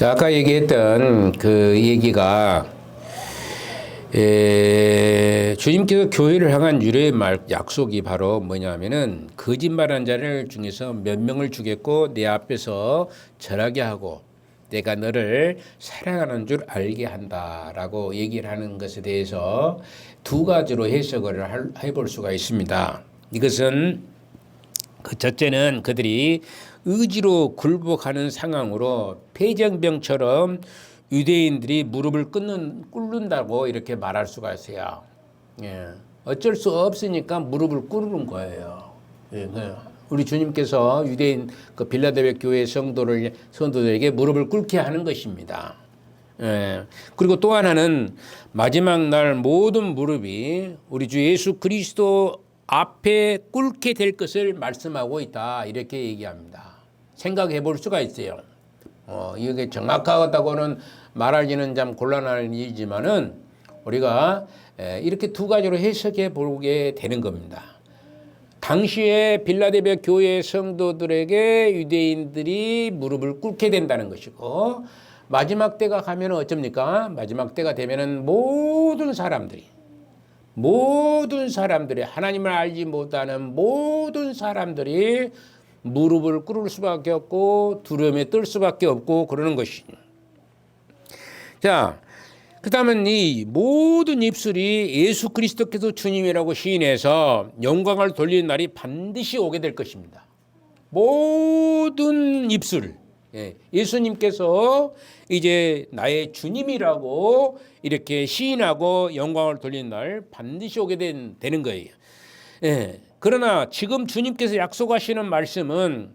그 아까 얘기했던 그 얘기가 에, 주님께서 교회를 향한 유래의 말 약속이 바로 뭐냐면은 거짓말한 자를 중에서 몇 명을 주겠고 내 앞에서 절하게 하고 내가 너를 사랑하는 줄 알게 한다라고 얘기를 하는 것에 대해서 두 가지로 해석을 할- 해볼 수가 있습니다. 이것은 그 첫째는 그들이 의지로 굴복하는 상황으로 폐정병처럼 유대인들이 무릎을 꿇는 꿇는다고 이렇게 말할 수가 있어요. 예. 어쩔 수 없으니까 무릎을 꿇는 거예요. 예. 그 우리 주님께서 유대인 그 빌라델베 교회 성도를 성도들에게 무릎을 꿇게 하는 것입니다. 예. 그리고 또 하나는 마지막 날 모든 무릎이 우리 주 예수 그리스도 앞에 꿇게 될 것을 말씀하고 있다. 이렇게 얘기합니다. 생각해 볼 수가 있어요. 어, 이게 정확하다고는 말하기는 참 곤란한 일이지만은 우리가 에, 이렇게 두 가지로 해석해 보게 되는 겁니다. 당시에 빌라델비아 교회 성도들에게 유대인들이 무릎을 꿇게 된다는 것이고 마지막 때가 가면 어쩝니까? 마지막 때가 되면은 모든 사람들이 모든 사람들이 하나님을 알지 못하는 모든 사람들이 무릎을 꿇을 수밖에 없고 두려움에 떨 수밖에 없고 그러는 것이. 자, 그다음은 이 모든 입술이 예수 그리스도께서 주님이라고 시인해서 영광을 돌리는 날이 반드시 오게 될 것입니다. 모든 입술 예, 예수님께서 이제 나의 주님이라고 이렇게 시인하고 영광을 돌리는 날 반드시 오게 된, 되는 거예요. 예, 그러나 지금 주님께서 약속하시는 말씀은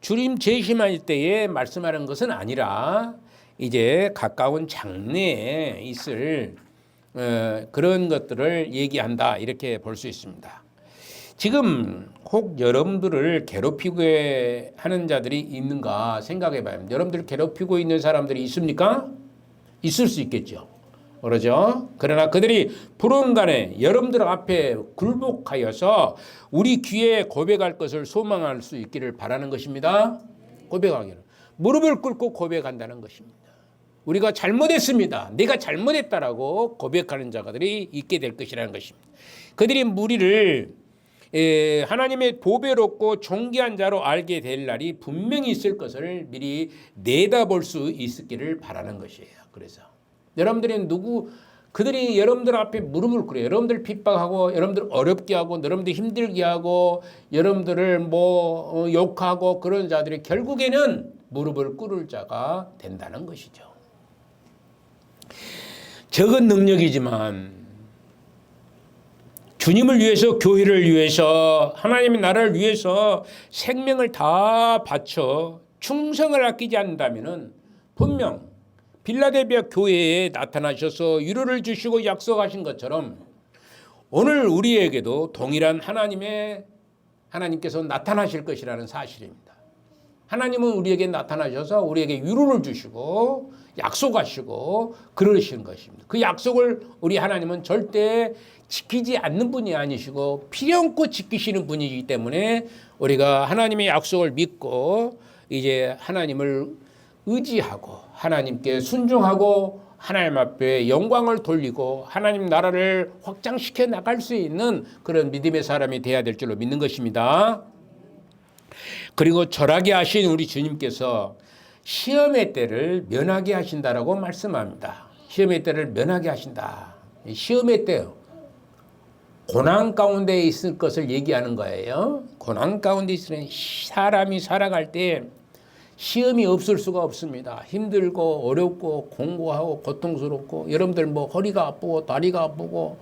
주님 재심할 때에 말씀하는 것은 아니라 이제 가까운 장래에 있을 어, 그런 것들을 얘기한다 이렇게 볼 수 있습니다. 지금 혹 여러분들을 괴롭히고 하는 자들이 있는가 생각해 봐요. 여러분들 괴롭히고 있는 사람들이 있습니까? 있을 수 있겠죠. 그러죠? 그러나 그들이 불언간에 여러분들 앞에 굴복하여서 우리 귀에 고백할 것을 소망할 수 있기를 바라는 것입니다. 고백하기를. 무릎을 꿇고 고백한다는 것입니다. 우리가 잘못했습니다. 내가 잘못했다라고 고백하는 자들이 있게 될 것이라는 것입니다. 그들이 무리를 에, 하나님의 보배롭고 존귀한 자로 알게 될 날이 분명히 있을 것을 미리 내다볼 수 있기를 바라는 것이에요. 그래서 여러분들이 누구 그들이 여러분들 앞에 무릎을 꿇어요. 여러분들 핍박하고 여러분들 어렵게 하고 여러분들 힘들게 하고 여러분들을 뭐 어, 욕하고 그런 자들이 결국에는 무릎을 꿇을 자가 된다는 것이죠. 적은 능력이지만 주님을 위해서 교회를 위해서 하나님의 나라를 위해서 생명을 다 바쳐 충성을 아끼지 않는다면은 분명 빌라델비아 교회에 나타나셔서 위로를 주시고 약속하신 것처럼 오늘 우리에게도 동일한 하나님의 하나님께서 나타나실 것이라는 사실입니다. 하나님은 우리에게 나타나셔서 우리에게 위로를 주시고 약속하시고 그러시는 것입니다. 그 약속을 우리 하나님은 절대 지키지 않는 분이 아니시고 필요없고 지키시는 분이기 때문에 우리가 하나님의 약속을 믿고 이제 하나님을 의지하고 하나님께 순종하고 하나님 앞에 영광을 돌리고 하나님 나라를 확장시켜 나갈 수 있는 그런 믿음의 사람이 되어야 될 줄로 믿는 것입니다. 그리고 절하게 하신 우리 주님께서 시험의 때를 면하게 하신다라고 말씀합니다. 시험의 때를 면하게 하신다. 이 시험의 때요. 고난 가운데 있을 것을 얘기하는 거예요. 고난 가운데 있으면 사람이 살아갈 때 시험이 없을 수가 없습니다. 힘들고 어렵고 공고하고 고통스럽고 여러분들 뭐 허리가 아프고 다리가 아프고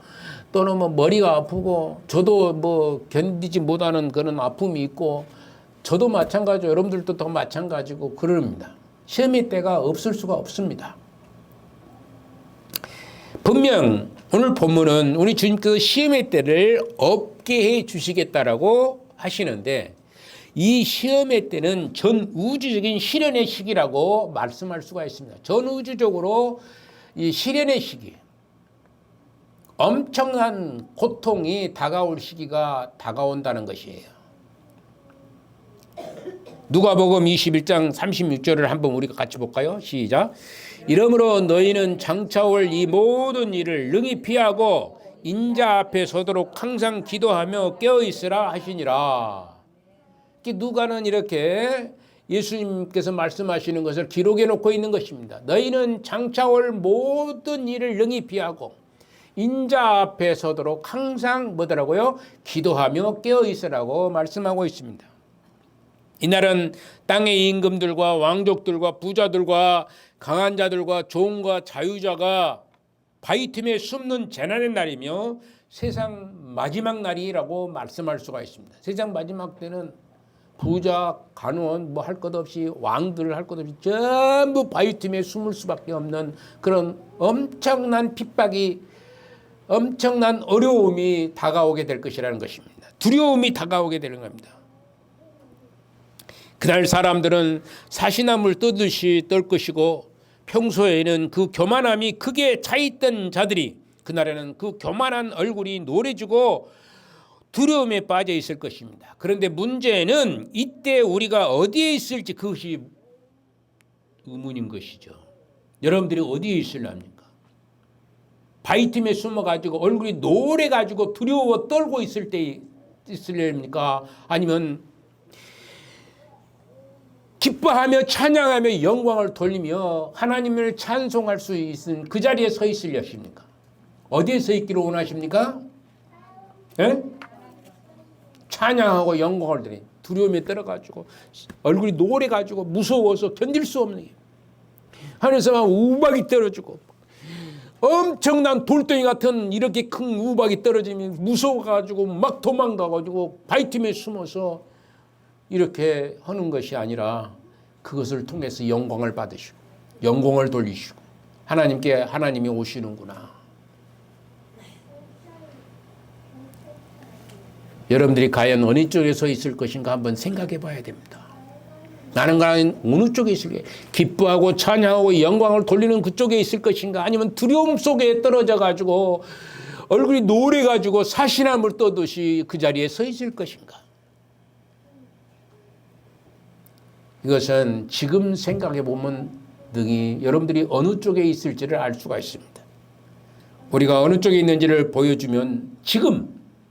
또는 뭐 머리가 아프고 저도 뭐 견디지 못하는 그런 아픔이 있고 저도 마찬가지고 여러분들도 더 마찬가지고 그럽니다. 시험의 때가 없을 수가 없습니다. 분명 오늘 본문은 우리 주님께서 시험의 때를 없게 해 주시겠다라고 하시는데 이 시험의 때는 전 우주적인 시련의 시기라고 말씀할 수가 있습니다. 전 우주적으로 이 시련의 시기, 엄청난 고통이 다가올 시기가 다가온다는 것이에요. 누가복음 21장 36절을 한번 우리가 같이 볼까요? 시작. 이러므로 너희는 장차올 이 모든 일을 능히 피하고 인자 앞에 서도록 항상 기도하며 깨어 있으라 하시니라. 누가는 이렇게 예수님께서 말씀하시는 것을 기록해 놓고 있는 것입니다. 너희는 장차올 모든 일을 능히 피하고 인자 앞에 서도록 항상 뭐더라고요? 기도하며 깨어 있으라고 말씀하고 있습니다. 이날은 땅의 임금들과 왕족들과 부자들과 강한 자들과 종과 자유자가 바위 틈에 숨는 재난의 날이며 세상 마지막 날이라고 말씀할 수가 있습니다. 세상 마지막 때는 부자, 간원 뭐 할 것 없이 왕들 할 것 없이 전부 바위 틈에 숨을 수밖에 없는 그런 엄청난 핍박이 엄청난 어려움이 다가오게 될 것이라는 것입니다. 두려움이 다가오게 되는 겁니다. 그날 사람들은 사시나물 뜨듯이 떨 것이고 평소에는 그 교만함이 크게 차 있던 자들이 그날에는 그 교만한 얼굴이 노래지고 두려움에 빠져 있을 것입니다. 그런데 문제는 이때 우리가 어디에 있을지 그것이 의문인 것이죠. 여러분들이 어디에 있을랍니까? 바위틈에 숨어가지고 얼굴이 노래가지고 두려워 떨고 있을 때 있을랍니까? 아니면 기뻐하며 찬양하며 영광을 돌리며 하나님을 찬송할 수 있는 그 자리에 서 있을 것입니까? 어디에 서 있기를 원하십니까? 예? 찬양하고 영광을 드리 두려움에 떨어가지고 얼굴이 노래가지고 무서워서 견딜 수 없는 게 하늘에서 막 우박이 떨어지고 엄청난 돌덩이 같은 이렇게 큰 우박이 떨어지면 무서워가지고 막 도망가가지고 바위틈에 숨어서 이렇게 하는 것이 아니라 그것을 통해서 영광을 받으시고 영광을 돌리시고 하나님께 하나님이 오시는구나. 여러분들이 과연 어느 쪽에 서 있을 것인가 한번 생각해 봐야 됩니다. 나는 과연 어느 쪽에 있을게 기뻐하고 찬양하고 영광을 돌리는 그쪽에 있을 것인가 아니면 두려움 속에 떨어져 가지고 얼굴이 노래 가지고 사시나물 떠듯이 그 자리에 서 있을 것인가 이것은 지금 생각해 보면 등이 여러분들이 어느 쪽에 있을지를 알 수가 있습니다. 우리가 어느 쪽에 있는지를 보여주면 지금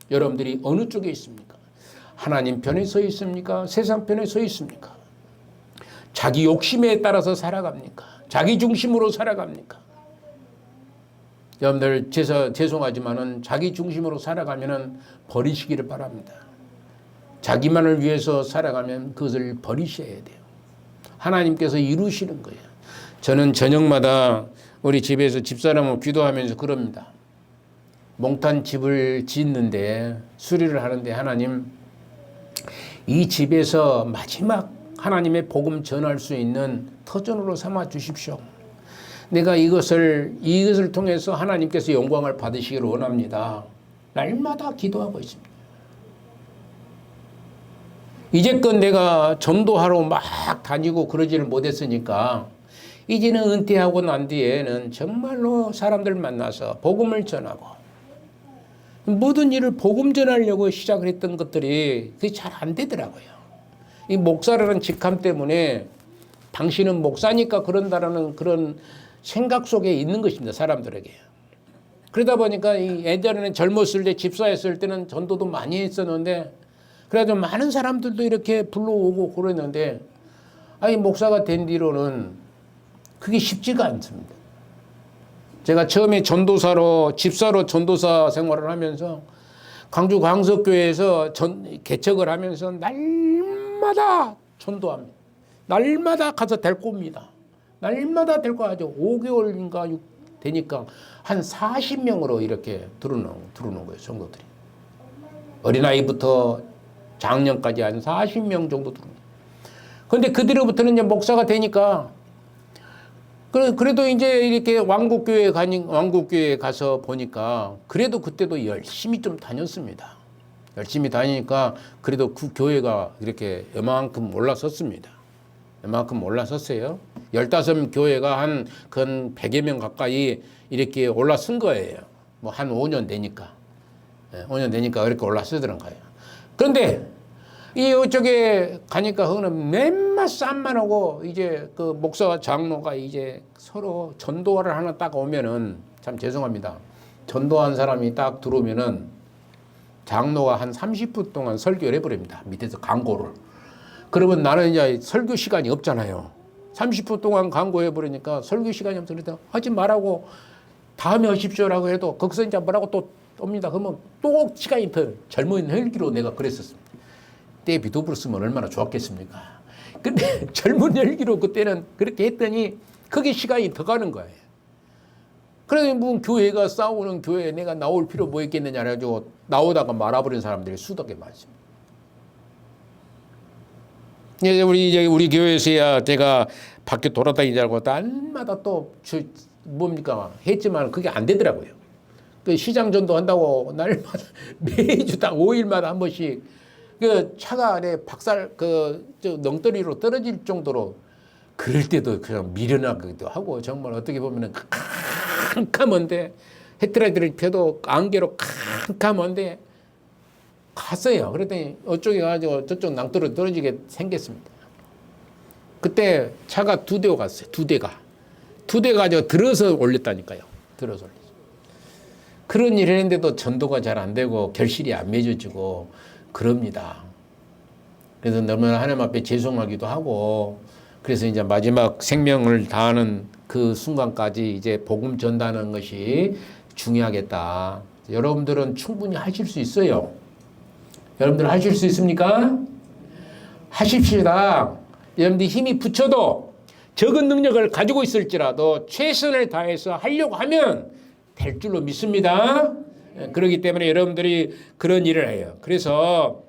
여러분들이 어느 쪽에 있습니까? 하나님 편에 서 있습니까? 세상 편에 서 있습니까? 자기 욕심에 따라서 살아갑니까? 자기 중심으로 살아갑니까? 여러분들 죄송, 죄송하지만은 자기 중심으로 살아가면은 버리시기를 바랍니다. 자기만을 위해서 살아가면 그것을 버리셔야 돼요. 하나님께서 이루시는 거예요. 저는 저녁마다 우리 집에서 집사람하고 기도하면서 그럽니다. 몽탄 집을 짓는데 수리를 하는데 하나님 이 집에서 마지막 하나님의 복음 전할 수 있는 터전으로 삼아 주십시오. 내가 이것을 이것을 통해서 하나님께서 영광을 받으시기를 원합니다. 날마다 기도하고 있습니다. 이제껏 내가 전도하러 막 다니고 그러지를 못했으니까 이제는 은퇴하고 난 뒤에는 정말로 사람들 만나서 복음을 전하고 모든 일을 복음 전하려고 시작을 했던 것들이 그게 잘 안 되더라고요. 이 목사라는 직함 때문에 당신은 목사니까 그런다라는 그런 생각 속에 있는 것입니다. 사람들에게. 그러다 보니까 이 예전에는 젊었을 때 집사했을 때는 전도도 많이 했었는데 그래도 많은 사람들도 이렇게 불러오고 그랬는데 아니 목사가 된 뒤로는 그게 쉽지가 않습니다. 제가 처음에 전도사로 집사로 전도사 생활을 하면서 광주 광석교회에서 전, 개척을 하면서 날마다 전도합니다. 날마다 가서 데리고 옵니다. 날마다 데리고 가죠. 5개월인가 6, 되니까 한 40명으로 이렇게 들어놓은, 들어놓은 거예요, 성도들이. 어린아이부터 작년까지 한 40명 정도 들어옵니다. 그런데 그 뒤로부터는 이제 목사가 되니까 그래도 이제 이렇게 왕국교회 가니 왕국교회 가서 보니까 그래도 그때도 열심히 좀 다녔습니다. 열심히 다니니까 그래도 그 교회가 이렇게 요만큼 올라섰습니다. 요만큼 올라섰어요. 15 교회가 한, 근 100여 명 가까이 이렇게 올라선 거예요. 뭐 한 5년 되니까. 5년 되니까 이렇게 올라서더란 거예요. 그런데 이 이쪽에 가니까 그거는 맨맛 쌈만 오고 이제 그 목사와 장로가 이제 서로 전도를 하나 딱 오면은 참 죄송합니다. 전도한 사람이 딱 들어오면은 장로가 한 30분 동안 설교를 해버립니다. 밑에서 광고를. 그러면 나는 이제 설교 시간이 없잖아요. 30분 동안 광고해 버리니까 설교 시간이 없으니까 하지 말라고 다음에 하십시오라고 해도 거기서 이제 뭐라고 또 옵니다. 그러면 또 시간이 더 젊은 혈기로 내가 그랬었습니다. 때 비도브로 쓰면 얼마나 좋았겠습니까? 근데 젊은 혈기로 그때는 그렇게 했더니 그게 시간이 더 가는 거예요. 그래서 뭐 교회가 싸우는 교회에 내가 나올 필요 뭐 있겠느냐 해가지고 나오다가 말아버린 사람들이 수덕에 많습니다. 이제 우리 이제 우리 교회에서야 제가 밖에 돌아다니자고 날마다 또 저 뭡니까 했지만 그게 안 되더라고요. 그 시장 전도 한다고 날마다 매주 딱 5일마다 한 번씩 그 차가 내 박살 그저 넝떠리로 떨어질 정도로 그럴 때도 그냥 미련하기도 하고 정말 어떻게 보면은 캄캄한데 헤드라이트를 펴도 안개로 캄캄한데 갔어요. 그랬더니 어쪽에 가지고 저쪽 낭떠로 떨어지게 생겼습니다. 그때 차가 두 대가 갔어요. 두 대가. 두 대 가지고 들어서 올렸다니까요. 들어서 올렸어요. 그런 일 했는데도 전도가 잘 안 되고 결실이 안 맺어지고 그럽니다. 그래서 너무나 하나님 앞에 죄송하기도 하고 그래서 이제 마지막 생명을 다하는 그 순간까지 이제 복음 전다는 것이 중요하겠다. 여러분들은 충분히 하실 수 있어요. 여러분들 하실 수 있습니까? 하십시다. 여러분들 힘이 붙여도 적은 능력을 가지고 있을지라도 최선을 다해서 하려고 하면 될 줄로 믿습니다. 예, 그렇기 때문에 여러분들이 그런 일을 해요. 그래서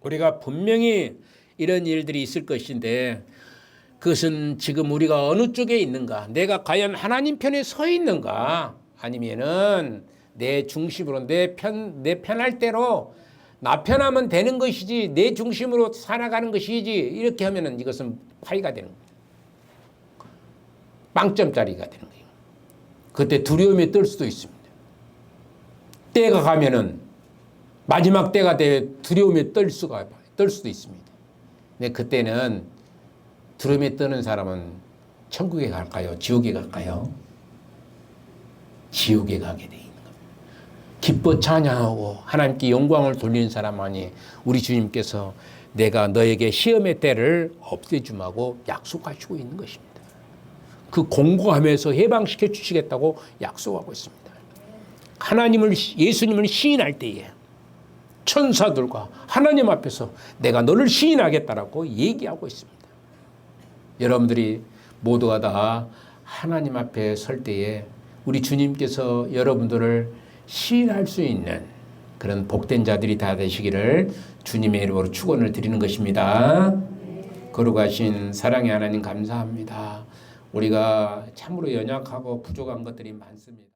우리가 분명히 이런 일들이 있을 것인데 그것은 지금 우리가 어느 쪽에 있는가? 내가 과연 하나님 편에 서 있는가? 아니면은 내 중심으로 내 편 내 편할 대로 나 편하면 되는 것이지 내 중심으로 살아가는 것이지 이렇게 하면은 이것은 파이가 되는 거예요. 빵점짜리가 되는 거예요. 그때 두려움에 떨 수도 있습니다. 때가 가면은 마지막 때가 돼 두려움에 떨 수가 떨 수도 있습니다. 근데 그때는 두려움에 떠는 사람은 천국에 갈까요? 지옥에 갈까요? 지옥에 가게 돼 있는 겁니다. 기뻐 찬양하고 하나님께 영광을 돌리는 사람만이 우리 주님께서 내가 너에게 시험의 때를 없애줌하고 약속하시고 있는 것입니다. 그 공고함에서 해방시켜 주시겠다고 약속하고 있습니다. 하나님을 예수님을 시인할 때에 천사들과 하나님 앞에서 내가 너를 시인하겠다라고 얘기하고 있습니다. 여러분들이 모두가 다 하나님 앞에 설 때에 우리 주님께서 여러분들을 시인할 수 있는 그런 복된 자들이 다 되시기를 주님의 이름으로 축원을 드리는 것입니다. 거룩하신 사랑의 하나님 감사합니다. 우리가 참으로 연약하고 부족한 것들이 많습니다.